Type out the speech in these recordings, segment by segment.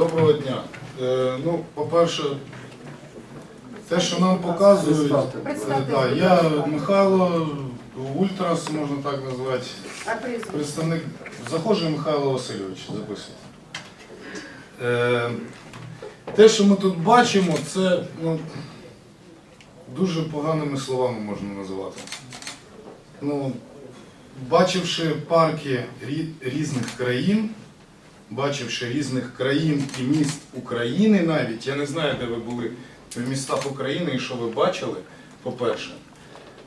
Доброго дня. Е, ну, по-перше, те, що нам показують, е, да, я Михайло Ультрас, можна так назвати, представник захожий Михайло Васильович, записуйте. Е, те, що ми тут бачимо, це ну, дуже поганими словами можна називати. Ну, бачивши парки різних країн, бачивши різних країн і міст України навіть, я не знаю, де ви були в містах України і що ви бачили, по-перше.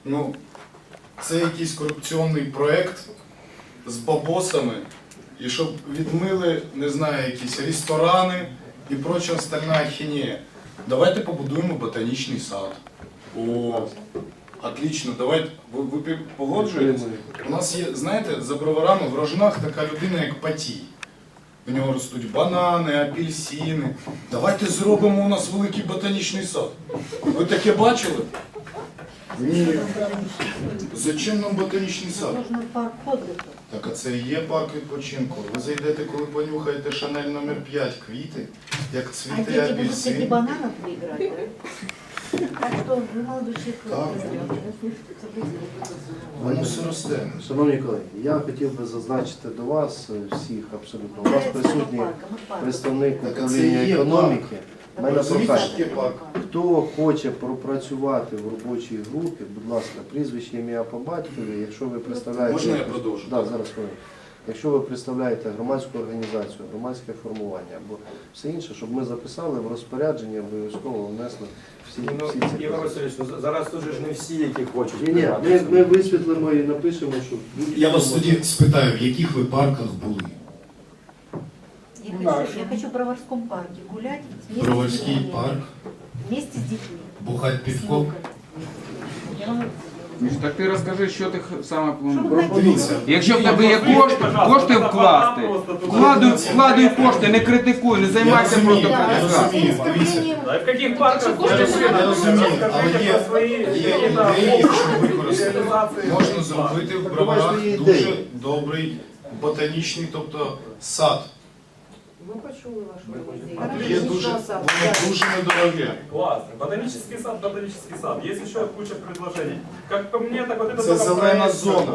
Ну, це якийсь корупційний проєкт з бабосами, і щоб відмили, не знаю, якісь ресторани і проча остальна ахінея. Давайте побудуємо ботанічний сад. О, отлично, давайте. Ви, ви погоджуєтесь? У нас є, знаєте, за броварами в рожнах така людина, як Патій. У нього ростуть банани, апельсини. Давайте зробимо у нас великий ботанічний сад. Ви таке бачили? Ні. Зачем нам ботанічний сад? Нужно парк отдыха. Так, а це і є парк відпочинку. Ви зайдете, коли понюхаєте Шанель номер 5 квіти, як А цвіте дети будут среди апельсин. бананов выиграть. Так Воно все росте. Шановні колеги, я хотів би зазначити до вас е, всіх абсолютно. У вас присутній представник управління економіки. У мене прохання. Хто хоче пропрацювати в робочій групі, будь ласка, прізвище ім'я по батькові, якщо ви представляєте. Можна я продовжу? Да, зараз хвилину. Якщо ви представляєте громадську організацію, громадське формування або все інше, щоб ми записали в розпорядження, обов'язково внесли всі, Ну, всі ці Ігор. Васильович, ну, зараз тут ж не всі, які хочуть. Ні, ні, ми, приймати. ми висвітлимо і напишемо, що Я вас тоді спитаю, в яких ви парках були? Я хочу, я хочу в Броварском парке гулять вместе с Броварський детьми. парк, Вместе с детьми. бухать С внуками. Я вам так ти розкажи, що ти саме плануєш. Дивіться, Якщо в тебе є кошти, кошти вкласти, вкладуй, вкладуй кошти, не критикуй, не займайся Я просто розумію, критикацією. розумію. дивіться. А в каких парках Я розумію, я розумію, але є, є ідеї, якщо використати. Можна зробити в броварах дуже добрий ботанічний, тобто сад. Ми почули вашу Є ідею. дуже, воно дуже недороге. Классно. Ботанический сад, ботанический сад. Есть еще куча предложений. Как по мне, так вот это Это только зеленая проект зона.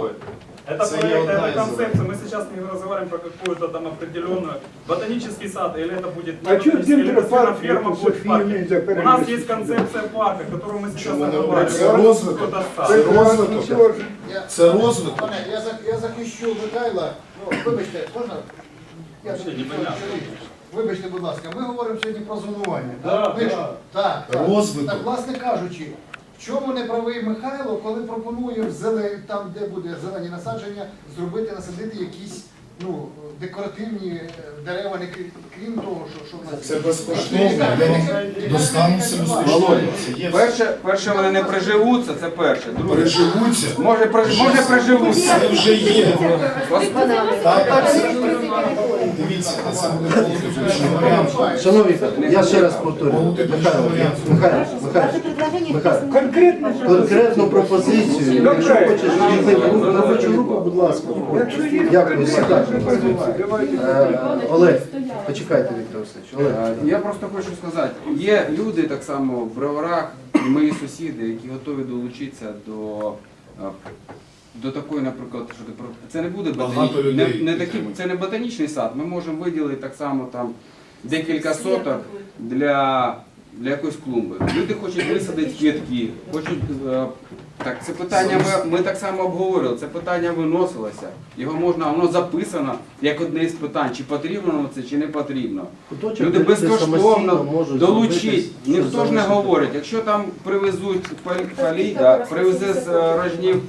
Это Это проект, я это из концепция. Мы сейчас не разговариваем про какую-то там определенную ботанический сад, или это будет А чё ботанический, или это гидропарк, ферма это будет в парке. Нельзя У нас перенести? есть концепция парка, которую мы сейчас Чому не оговариваем. Це розвиток. Кто-то Це сад. розвиток. Це розвиток. Пане, я, за- я захищу Михайла. Ну, вибачте, можна? Вибачте, будь ласка, ми говоримо сьогодні про зонування. Да, так? Ми да. ж- так, так. Розвиток. Так, власне кажучи, в чому не правий Михайло, коли пропонує в зеле- там, де буде зелені насадження, зробити, насадити якісь ну, декоративні е, дерева, не крім, крім того, що, що в нас Це є. безкоштовно. Я вам достану все Володя, Це є. Перше, перше вони не приживуться, це перше. Друге, Переживуться. може, приж- може приживуться. Це вже є. Банани. Так, це дивіться, а це буде полутичний варіант. Шановні колеги, я ще раз повторюю. Михайло. Михайло, Михайло, Михайло. Конкретно конкретну пропозицію, якщо хочеш війти робочу групу, будь ласка. Дякую, сідайте. Е, Олег, почекайте, Віктор Васильович. Олег. Е, Я просто хочу сказати, є люди так само в броварах, мої сусіди, які готові долучитися до. До такої, наприклад, що ти про це не буде Багато ботані... не, людей не такі, підтримують. це не ботанічний сад. Ми можемо виділити так само там декілька соток для, для якоїсь клумби. Люди хочуть висадити квітки, хочуть е, так. Це питання ми, ми так само обговорили. Це питання виносилося. Його можна, воно записано як одне із питань, чи потрібно це, чи не потрібно. Куточок, Люди де безкоштовно можуть долучить. зробити, Ніхто ж не залишити. говорить. Якщо там привезуть фалі, фалі да, привезе з е, рожнів,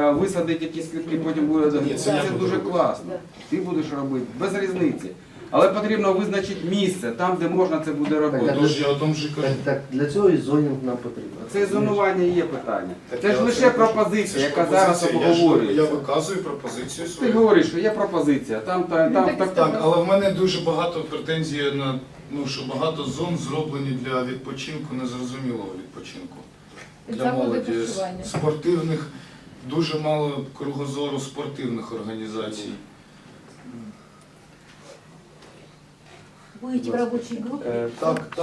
висадить якісь квітки, потім буде це це, дуже класно. Ти будеш робити без різниці. Але потрібно визначити місце, там, де можна це буде робити. Тож я о тому ж кажу. Так, так, для цього і зонінг нам потрібен. Це зонування є питання. Так Це ж лише пропозиція, яка зараз пропозиція. Я ж- обговорюється. Я виказую пропозицію Ти говориш, що є пропозиція, там, там, там, так, Так, але в мене дуже багато претензій на ну, що багато зон зроблені для відпочинку, незрозумілого відпочинку. Для молоді спортивних, дуже мало кругозору спортивних організацій. Будете в робочій групі? Е, Так, так.